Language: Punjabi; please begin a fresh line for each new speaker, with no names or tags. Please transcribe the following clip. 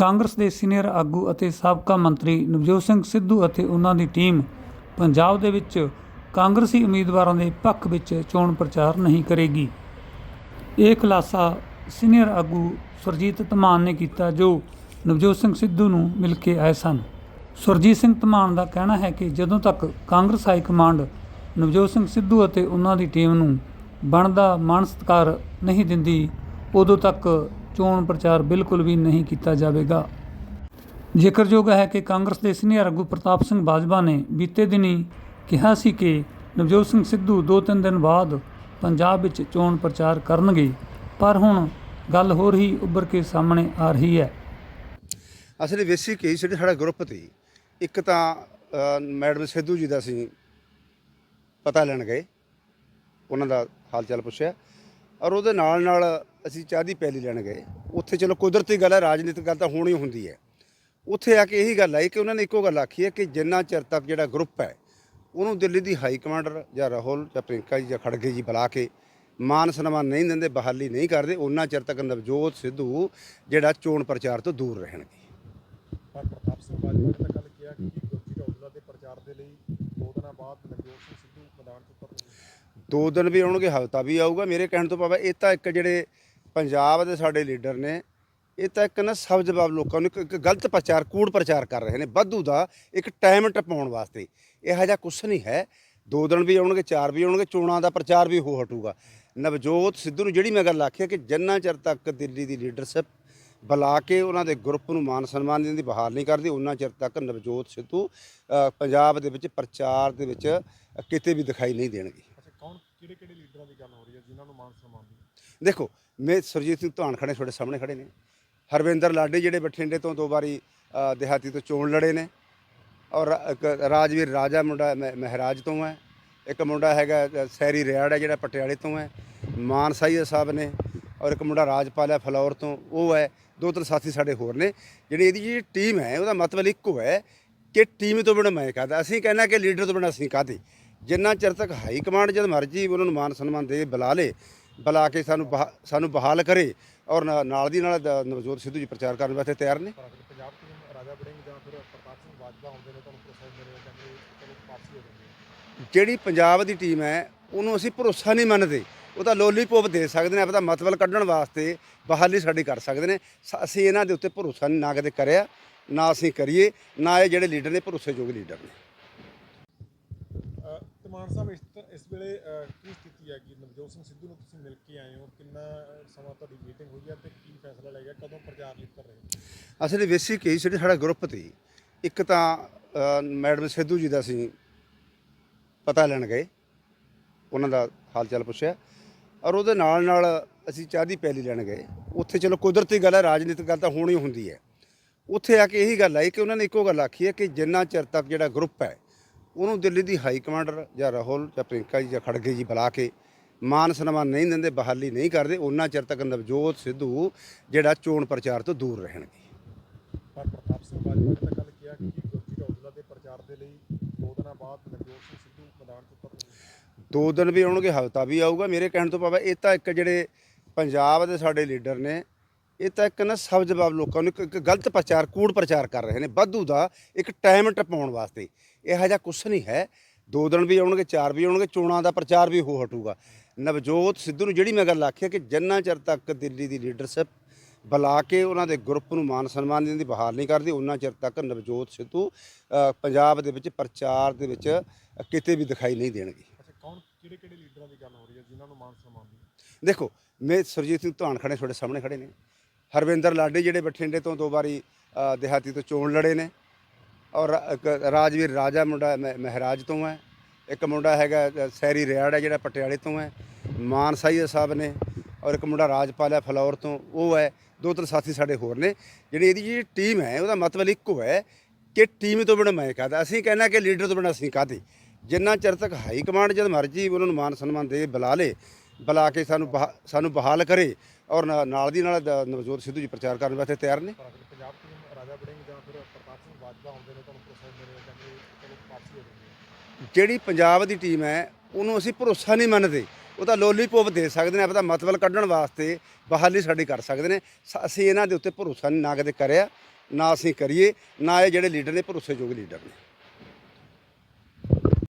ਕਾਂਗਰਸ ਦੇ ਸੀਨੀਅਰ ਆਗੂ ਅਤੇ ਸਾਬਕਾ ਮੰਤਰੀ ਨਵਜੋਤ ਸਿੰਘ ਸਿੱਧੂ ਅਤੇ ਉਹਨਾਂ ਦੀ ਟੀਮ ਪੰਜਾਬ ਦੇ ਵਿੱਚ ਕਾਂਗਰਸੀ ਉਮੀਦਵਾਰਾਂ ਦੇ ਪੱਖ ਵਿੱਚ ਚੋਣ ਪ੍ਰਚਾਰ ਨਹੀਂ ਕਰੇਗੀ। ਇਹ ਖੁਲਾਸਾ ਸੀਨੀਅਰ ਆਗੂ ਸੁਰਜੀਤ ਧਮਾਨ ਨੇ ਕੀਤਾ, ਜੋ ਨਵਜੋਤ ਸਿੰਘ ਸਿੱਧੂ ਨੂੰ ਮਿਲ ਕੇ ਆਏ ਸਨ। ਸੁਰਜੀਤ ਸਿੰਘ ਧਮਾਨ ਦਾ ਕਹਿਣਾ ਹੈ ਕਿ ਜਦੋਂ ਤੱਕ ਕਾਂਗਰਸ ਹਾਈ ਕਮਾਂਡ ਨਵਜੋਤ ਸਿੰਘ ਸਿੱਧੂ ਅਤੇ ਉਹਨਾਂ ਦੀ ਟੀਮ ਨੂੰ ਬਣਦਾ ਮਾਣ ਸਤਿਕਾਰ ਨਹੀਂ ਦਿੰਦੀ, ਉਦੋਂ ਤੱਕ ਚੋਣ ਪ੍ਰਚਾਰ ਬਿਲਕੁਲ ਵੀ ਨਹੀਂ ਕੀਤਾ ਜਾਵੇਗਾ। ਜ਼ਿਕਰਯੋਗ ਹੈ ਕਿ ਕਾਂਗਰਸ ਦੇ ਸੀਨੀਅਰ ਆਗੂ ਪ੍ਰਤਾਪ ਸਿੰਘ ਬਾਜਵਾ ਨੇ ਬੀਤੇ ਦਿਨੀ ਕਿਹਾ ਸੀ ਕਿ ਨਵਜੋਤ ਸਿੰਘ ਸਿੱਧੂ ਦੋ ਤਿੰਨ ਦਿਨ ਬਾਅਦ ਪੰਜਾਬ ਵਿੱਚ ਚੋਣ ਪ੍ਰਚਾਰ ਕਰਨਗੇ, ਪਰ ਹੁਣ ਗੱਲ ਹੋਰ ਹੀ ਉੱਭਰ ਕੇ ਸਾਹਮਣੇ ਆ ਰਹੀ ਹੈ।
ਅਸਲ ਬੇਸਿਕ ਹੀ ਜਿਹੜੇ ਸਾਡਾ ਗਰੁੱਪ 'ਤੇ ਇੱਕ ਤਾਂ ਮੈਡਮ ਸਿੱਧੂ ਜੀ ਦਾ ਅਸੀਂ ਪਤਾ ਲੈਣ ਗਏ। ਉਹਨਾਂ ਦਾ ਹਾਲ ਚਾਲ ਪੁੱਛਿਆ। ਔਰ ਉਹਦੇ ਨਾਲ ਨਾਲ ਅਸੀਂ ਚਾਹ ਦੀ ਪੈਲੀ ਲੈਣ ਗਏ। ਉੱਥੇ ਚਲੋ ਕੁਦਰਤੀ ਗੱਲ ਹੈ ਰਾਜਨੀਤਿਕ ਗੱਲ ਤਾਂ ਹੋਣੀ ਹੁੰਦੀ ਹੈ। ਉੱਥੇ ਆ ਕੇ ਇਹੀ ਗੱਲ ਆਈ ਕਿ ਉਹਨਾਂ ਨੇ ਇੱਕੋ ਗੱਲ ਆਖੀ ਹੈ ਕਿ ਜਿੰਨਾ ਚਿਰ ਤੱਕ ਜਿਹੜਾ ਗਰੁੱਪ ਹੈ ਉਹਨੂੰ ਦਿੱਲੀ ਦੀ ਹਾਈ ਕਮਾਂਡਰ ਜਾਂ ਰਾਹੁਲ ਜਾਂ ਪ੍ਰਿੰਕਾ ਜੀ ਜਾਂ ਖੜਗੇ ਜੀ ਬੁਲਾ ਕੇ ਮਾਨ ਸਨਮਾਨ ਨਹੀਂ ਦਿੰਦੇ ਬਹਾਲੀ ਨਹੀਂ ਕਰਦੇ ਉਹਨਾਂ ਚਿਰ ਤੱਕ ਨਵਜੋਤ ਸਿੱਧੂ ਜਿਹੜਾ ਚੋਣ ਪ੍ਰਚਾਰ ਤੋਂ ਦੂਰ ਰਹਿਣਗੇ।
ਪਰ ਪ੍ਰਤਾਪ ਸਿੰਘ ਬਾਜਵਾ ਨੇ ਤਾਂ ਕੱਲ ਕਿਹਾ ਕਿ ਗੁਰਜੀਤ ਔਜਲਾ ਦੇ ਪ੍ਰਚਾਰ ਦੇ ਲਈ ਦੋ ਦਿਨਾਂ ਬਾਅਦ ਨਵਜੋਤ ਸਿੰਘ ਸਿੱਧੂ ਮੈਦਾਨ 'ਚ ਉਤਰਨਗੇ।
ਦੋ ਦਿਨ ਵੀ ਆਉਣਗੇ ਹਫਤਾ ਵੀ ਆਊਗਾ। ਮੇਰੇ ਕਹਿਣ ਤੋਂ ਭਾਵੇਂ ਇਹ ਤਾਂ ਇੱਕ ਜਿਹੜੇ ਪੰਜਾਬ ਦੇ ਸਾਡੇ ਲੀਡਰ ਨੇ, ਇਹ ਤਾਂ ਇੱਕ ਨਾ ਸਭ ਜਵਾਬ ਲੋਕਾਂ ਨੂੰ ਇੱਕ- ਇੱਕ ਗਲਤ ਪ੍ਰਚਾਰ, ਕੂੜ ਪ੍ਰਚਾਰ ਕਰ ਰਹੇ ਨੇ। ਵਾਧੂ ਦਾ ਇੱਕ ਟਾਈਮ ਟਪਾਉਣ ਵਾਸਤੇ। ਇਹੋ ਜਿਹਾ ਕੁਛ ਨਹੀਂ ਹੈ। ਦੋ ਦਿਨ ਵੀ ਆਉਣਗੇ, ਚਾਰ ਵੀ ਆਉਣਗੇ, ਚੋਣਾਂ ਦਾ ਪ੍ਰਚਾਰ ਵੀ ਹੋ ਹਟੂਗਾ। ਨਵਜੋਤ ਸਿੱਧੂ ਨੂੰ ਜਿਹੜੀ ਮੈਂ ਗੱਲ ਆਖੀ ਹੈ ਕਿ ਜਿੰਨਾ ਚਿਰ ਤੱਕ ਦਿੱਲੀ ਦੀ ਲੀਡਰਸ਼ਿਪ ਬੁਲਾ ਕੇ ਉਹਨਾਂ ਦੇ ਗਰੁੱਪ ਨੂੰ ਮਾਨ ਸਨਮਾਨ ਦੇਣ ਦੀ ਬਹਾਲ ਨਹੀਂ ਕਰਦੀ ਉਹਨਾਂ ਚਿਰ ਤੱਕ ਨਵਜੋਤ ਸਿੱਧੂ ਪੰਜਾਬ ਦੇ ਵਿੱਚ ਪ੍ਰਚਾਰ ਦੇ ਵਿੱਚ ਕਿਤੇ ਵੀ ਦਿਖਾਈ ਨਹੀਂ ਦੇਣਗੇ।
ਕਿਹੜੇ ਕਿਹੜੇ ਲੀਡਰਾਂ ਦੀ ਗੱਲ ਹੋ ਰਹੀ ਹੈ ਜਿਨ੍ਹਾਂ ਨੂੰ ਮਾਨ ਸਨਮਾਨ ਦੀ
ਦੇਖੋ ਮੈਂ ਸੁਰਜੀਤ ਸਿੰਘ ਧਾਨ ਖੜੇ ਤੁਹਾਡੇ ਸਾਹਮਣੇ ਖੜੇ ਨੇ। ਹਰਵਿੰਦਰ ਲਾਡੇ ਜਿਹੜੇ ਬਠਿੰਡੇ ਤੋਂ ਦੋ ਵਾਰੀ ਅ, ਦਿਹਾਤੀ ਤੋਂ ਚੋਣ ਲੜੇ ਨੇ। ਔਰ ਇੱਕ ਰਾਜਵੀਰ ਰਾਜਾ ਮੁੰਡਾ ਮਹਿ- ਮਹਿਰਾਜ ਤੋਂ ਹੈ। ਇੱਕ ਮੁੰਡਾ ਹੈਗਾ ਅ, ਸੈਰੀ ਰਿਆੜ ਹੈ ਜਿਹੜਾ ਪਟਿਆਲੇ ਤੋਂ ਹੈ। ਮਾਨ ਸਾਈਆ ਸਾਹਿਬ ਨੇ। ਔਰ ਇੱਕ ਮੁੰਡਾ ਰਾਜਪਾਲ ਹੈ ਫਲੌਰ ਤੋਂ ਉਹ ਹੈ। ਦੋ ਤਿੰਨ ਸਾਥੀ ਸਾਡੇ ਹੋਰ ਨੇ। ਜਿਹੜੀ ਇਹਦੀ ਜਿਹੜੀ ਟੀਮ ਹੈ ਉਹਦਾ ਮਤਲਬ ਇੱਕੋ ਹੈ ਕਿ ਟੀਮ ਤੋਂ ਬਿਨਾਂ ਮੈਂ ਕਾਹਦਾ? ਅਸੀਂ ਕਹਿੰਦਾ ਕਿ ਲੀਡਰ ਤੋਂ ਬਿਨਾਂ ਅਸੀਂ ਕਾਹਦੇ? ਜਿੰਨਾ ਚਿਰ ਤੱਕ ਹਾਈ ਕਮਾਂਡ ਜਦ ਮਰਜ਼ੀ ਉਹਨਾਂ ਨੂੰ ਮਾਨ ਸਨਮਾਨ ਦੇ ਬੁਲਾ ਲੇ ਬੁਲਾ ਕੇ ਸਾਨੂੰ ਬਹਾ- ਸਾਨੂੰ ਬਹਾਲ ਕਰੇ ਔਰ ਨਾ- ਨਾਲ ਦੀ ਨਾਲ ਦ- ਨਵਜੋਤ ਸਿੱਧੂ ਜੀ ਪ੍ਰਚਾਰ ਕਰਨ ਵਾਸਤੇ ਤਿਆਰ ਨੇ।
ਪਰ ਅਗਰ ਪੰਜਾਬ ਟੀਮ ਰਾਜਾ ਵੜਿੰਗ ਜਾਂ ਫਿਰ ਪ੍ਰਤਾਪ ਸਿੰਘ ਬਾਜਵਾ ਹੁੰਦੇ ਨੇ ਤੁਹਾਨੂੰ ਭਰੋਸਾ ਦਿੰਦੇ ਨੇ ਕਹਿੰਦੇ ਚਲੋ ਪਾਰਟੀ ਹੋ ਜਾਂਦੀ ਹੈ।
ਜਿਹੜੀ ਪੰਜਾਬ ਦੀ ਟੀਮ ਹੈ ਉਹਨੂੰ ਅਸੀਂ ਭਰੋਸਾ ਨਹੀਂ ਮੰਨਦੇ। ਉਹ ਤਾਂ ਲੋਲੀਪੋਪ ਦੇ ਸਕਦੇ ਨੇ ਆਪਦਾ ਮਤਲਬ ਕੱਢਣ ਵਾਸਤੇ ਬਹਾਲੀ ਸਾਡੀ ਕਰ ਸਕਦੇ ਨੇ। ਸ- ਅਸੀਂ ਇਹਨਾਂ ਦੇ ਉੱਤੇ ਭਰੋਸਾ ਨਹੀਂ ਨਾ ਕਦੇ ਕਰਿਆ ਨਾ ਅਸੀਂ ਕਰੀਏ ਨਾ ਇਹ ਜਿਹੜੇ ਲੀਡਰ ਨੇ ਭਰੋਸੇਯੋਗ ਲੀਡਰ ਨੇ।
ਮਾਨ ਸਾਹਿਬ ਇਸ ਤ- ਇਸ ਵੇਲੇ ਅ, ਕੀ ਸਥਿਤੀ ਹੈ ਕਿ ਨਵਜੋਤ ਸਿੰਘ ਸਿੱਧੂ ਨੂੰ ਤੁਸੀਂ ਮਿਲ ਕੇ ਆਏ ਹੋ। ਕਿੰਨਾ ਅ, ਸਮਾਂ ਤੁਹਾਡੀ ਮੀਟਿੰਗ ਹੋਈ ਹੈ ਤੇ ਕੀ ਫੈਸਲਾ ਲਿਆ ਗਿਆ? ਕਦੋਂ ਪ੍ਰਚਾਰ ਲਈ ਕਰ ਰਹੇ? ਹੋ
ਅਸਲ ਬੇਸਿਕ ਹੀ ਜਿਹੜੇ ਸਾਡਾ ਗਰੁੱਪ ਸੀ। ਇੱਕ ਤਾਂ ਅ, ਮੈਡਮ ਸਿੱਧੂ ਜੀ ਦਾ ਅਸੀਂ ਪਤਾ ਲੈਣ ਗਏ। ਉਹਨਾਂ ਦਾ ਹਾਲ ਚਾਲ ਪੁੱਛਿਆ। ਔਰ ਉਹਦੇ ਨਾਲ ਨਾਲ ਅਸੀਂ ਚਾਹ ਦੀ ਪੈਲੀ ਲੈਣ ਗਏ। ਉੱਥੇ ਚਲੋ ਕੁਦਰਤੀ ਗੱਲ ਹੈ ਰਾਜਨੀਤਿਕ ਗੱਲ ਤਾਂ ਹੋਣੀ ਹੁੰਦੀ ਹੈ। ਉੱਥੇ ਆ ਕੇ ਇਹੀ ਗੱਲ ਆਈ ਕਿ ਉਹਨਾਂ ਨੇ ਇੱਕੋ ਗੱਲ ਆਖੀ ਹੈ ਕਿ ਜਿੰਨਾ ਚਿਰ ਤੱਕ ਜਿਹੜਾ ਗਰੁੱਪ ਹੈ ਉਹਨੂੰ ਦਿੱਲੀ ਦੀ ਹਾਈ ਕਮਾਂਡਰ ਜਾਂ ਰਾਹੁਲ ਜਾਂ ਪ੍ਰਿੰਕਾ ਜੀ ਜਾਂ ਖੜਗੇ ਜੀ ਬੁਲਾ ਕੇ ਮਾਨ ਸਨਮਾਨ ਨਹੀਂ ਦਿੰਦੇ ਬਹਾਲੀ ਨਹੀਂ ਕਰਦੇ ਉਹਨਾਂ ਚਿਰ ਤੱਕ ਨਵਜੋਤ ਸਿੱਧੂ ਜਿਹੜਾ ਚੋਣ ਪ੍ਰਚਾਰ ਤੋਂ ਦੂਰ ਰਹਿਣਗੇ।
ਪਰ ਪ੍ਰਤਾਪ ਸਿੰਘ ਬਾਜਵਾ ਨੇ ਤਾਂ ਕੱਲ ਕਿਹਾ ਕਿ ਗੁਰਜੀਤ ਔਜਲਾ ਦੇ ਪ੍ਰਚਾਰ ਦੇ ਲਈ ਦੋ ਦਿਨਾਂ ਬਾਅਦ ਨਵਜੋਤ ਸਿੰਘ ਸਿੱਧੂ ਮੈਦਾਨ 'ਚ ਉਤਰਨਗੇ।
ਦੋ ਦਿਨ ਵੀ ਆਉਣਗੇ ਹਫਤਾ ਵੀ ਆਊਗਾ। ਮੇਰੇ ਕਹਿਣ ਤੋਂ ਭਾਵੇਂ ਇਹ ਤਾਂ ਇੱਕ ਜਿਹੜੇ ਪੰਜਾਬ ਦੇ ਸਾਡੇ ਲੀਡਰ ਨੇ ਇਹ ਤਾਂ ਇੱਕ ਨਾ ਸਭ ਜਵਾਬ ਲੋਕਾਂ ਨੂੰ ਇੱਕ- ਇੱਕ ਗਲਤ ਪ੍ਰਚਾਰ ਕੂੜ ਪ੍ਰਚਾਰ ਕਰ ਰਹੇ ਨੇ। ਵਾਧੂ ਦਾ ਇੱਕ ਟਾਈਮ ਟਪਾਉਣ ਵਾਸਤੇ। ਇਹੋ ਜਿਹਾ ਕੁਛ ਨਹੀਂ ਹੈ। ਦੋ ਦਿਨ ਵੀ ਆਉਣਗੇ ਚਾਰ ਵੀ ਆਉਣਗੇ ਚੋਣਾਂ ਦਾ ਪ੍ਰਚਾਰ ਵੀ ਹੋ ਹਟੂਗਾ। ਨਵਜੋਤ ਸਿੱਧੂ ਨੂੰ ਜਿਹੜੀ ਮੈਂ ਗੱਲ ਆਖੀ ਹੈ ਕਿ ਜਿੰਨਾ ਚਿਰ ਤੱਕ ਦਿੱਲੀ ਦੀ ਲੀਡਰਸ਼ਿਪ ਬੁਲਾ ਕੇ ਉਹਨਾਂ ਦੇ ਗਰੁੱਪ ਨੂੰ ਮਾਨ ਸਨਮਾਨ ਦੇਣ ਦੀ ਬਹਾਲ ਨਹੀਂ ਕਰਦੀ ਉਹਨਾਂ ਚਿਰ ਤੱਕ ਨਵਜੋਤ ਸਿੱਧੂ ਅ, ਪੰਜਾਬ ਦੇ ਵਿੱਚ ਪ੍ਰਚਾਰ ਦੇ ਵਿੱਚ ਕਿਤੇ ਵੀ ਦਿਖਾਈ ਨਹੀਂ ਦੇਣਗੇ।
ਅੱਛਾ ਕੌਣ ਕਿਹੜੇ ਕਿਹੜੇ ਲੀਡਰਾਂ ਦੀ ਗੱਲ ਹੋ ਰਹੀ ਹੈ ਜਿਨ੍ਹਾਂ ਨੂੰ ਮਾਨ ਸਨਮਾਨ ਦੀ?
ਦੇਖੋ ਮੈਂ ਸੁਰਜੀਤ ਸਿੰਘ ਧਾਨ ਖੜੇ ਤੁਹਾਡੇ ਸਾਹਮਣੇ ਖੜੇ ਨੇ। ਹਰਵਿੰਦਰ ਲਾਡੇ ਜਿਹੜੇ ਬਠਿੰਡੇ ਤੋਂ ਦੋ ਵਾਰੀ ਦਿਹਾਤੀ ਤੋਂ ਚੋਣ ਲੜੇ ਨੇ। ਔਰ ਇੱਕ ਰਾਜਵੀਰ ਰਾਜਾ ਮੁੰਡਾ ਮਹਿ- ਮਹਿਰਾਜ ਤੋਂ ਹੈ। ਇੱਕ ਮੁੰਡਾ ਹੈਗਾ ਸੈਰੀ ਰਿਆੜ ਹੈ ਜਿਹੜਾ ਪਟਿਆਲੇ ਤੋਂ ਹੈ। ਮਾਨਸਾਈ ਸਾਹਿਬ ਨੇ ਔਰ ਇੱਕ ਮੁੰਡਾ ਰਾਜਪਾਲ ਹੈ ਫਲੌਰ ਤੋਂ, ਉਹ ਹੈ। ਦੋ ਤਿੰਨ ਸਾਥੀ ਸਾਡੇ ਹੋਰ ਨੇ। ਜਿਹੜੀ ਇਹਦੀ ਜਿਹੜੀ ਟੀਮ ਹੈ, ਉਹਦਾ ਮਤਲਬ ਇੱਕੋ ਹੈ ਕਿ ਟੀਮ ਤੋਂ ਬਿਨਾਂ ਮੈਂ ਕਹਦਾ? ਅਸੀਂ ਕਹਿੰਦਾ ਕਿ ਲੀਡਰ ਤੋਂ ਬਿਨਾਂ ਅਸੀਂ ਕਾਹਦੇ? ਜਿੰਨਾ ਚਿਰ ਤੱਕ ਹਾਈ ਕਮਾਂਡ ਜਦ ਮਰਜ਼ੀ ਉਹਨਾਂ ਨੂੰ ਮਾਨ ਸਨਮਾਨ ਦੇ, ਬੁਲਾ ਲੇ ਬੁਲਾ ਕੇ ਸਾਨੂੰ ਬਹਾ- ਸਾਨੂੰ ਬਹਾਲ ਕਰੇ ਔਰ ਨਾ- ਨਾਲ ਦੀ ਨਾਲ ਦ- ਨਵਜੋਤ ਸਿੱਧੂ ਜੀ ਪ੍ਰਚਾਰ ਕਰਨ ਵਾਸਤੇ ਤਿਆਰ ਨੇ।
ਪਰ ਅਗਰ ਪੰਜਾਬ ਟੀਮ ਰਾਜਾ ਵੜਿੰਗ ਜਾਂ ਫਿਰ ਪ੍ਰਤਾਪ ਸਿੰਘ ਬਾਜਵਾ ਹੁੰਦੇ ਨੇ ਤੁਹਾਨੂੰ ਭਰੋਸਾ ਦਿੰਦੇ ਨੇ ਕਹਿੰਦੇ ਚਲੋ ਪਾਰਟੀ ਹੋ ਜਾਂਦੀ ਹੈ
ਜਿਹੜੀ ਪੰਜਾਬ ਦੀ ਟੀਮ ਹੈ ਉਹਨੂੰ ਅਸੀਂ ਭਰੋਸਾ ਨਹੀਂ ਮੰਨਦੇ। ਉਹ ਤਾਂ ਲੋਲੀਪੋਪ ਦੇ ਸਕਦੇ ਨੇ ਆਪਦਾ ਮਤਲਬ ਕੱਢਣ ਵਾਸਤੇ ਬਹਾਲੀ ਸਾਡੀ ਕਰ ਸਕਦੇ ਨੇ। ਸ- ਅਸੀਂ ਇਹਨਾਂ ਦੇ ਉੱਤੇ ਭਰੋਸਾ ਨਹੀਂ ਨਾ ਕਦੇ ਕਰਿਆ ਨਾ ਅਸੀਂ ਕਰੀਏ ਨਾ ਇਹ ਜਿਹੜੇ ਲੀਡਰ ਨੇ ਭਰੋਸੇਯੋਗ ਲੀਡਰ ਨੇ।